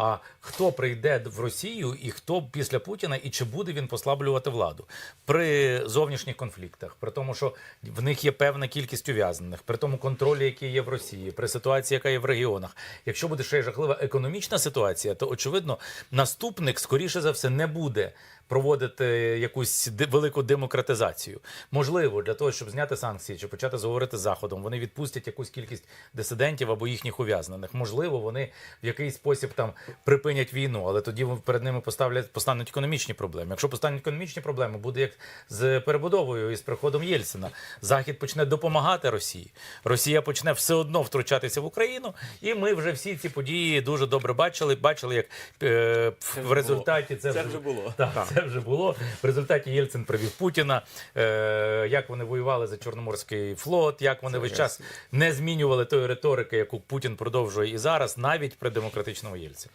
а хто прийде в Росію і хто після Путіна, і чи буде він послаблювати владу при зовнішніх конфліктах, при тому, що в них є певна кількість ув'язнених, при тому контролі, який є в Росії, при ситуації, яка є в регіонах. Якщо буде ще й жахлива економічна ситуація, то очевидно наступник скоріше за все не буде проводити якусь велику демократизацію. Можливо, для того, щоб зняти санкції чи почати заговорити з заходом, вони відпустять якусь кількість дисидентів або їхніх ув'язнених. Можливо, вони в якийсь спосіб там припинять війну, але тоді перед ними поставлять постануть економічні проблеми. Якщо постануть економічні проблеми, буде як з перебудовою і з приходом Єльцина. Захід почне допомагати Росії. Росія почне все одно втручатися в Україну, і ми вже всі ці події дуже добре бачили. Бачили, як е, в результаті це, Це вже було. Так, це вже було. В результаті Єльцин привів Путіна. Е, як вони воювали за Чорноморський флот, як вони весь час не змінювали тої риторики, яку Путін продовжує і зараз, навіть при демократичному Єльці.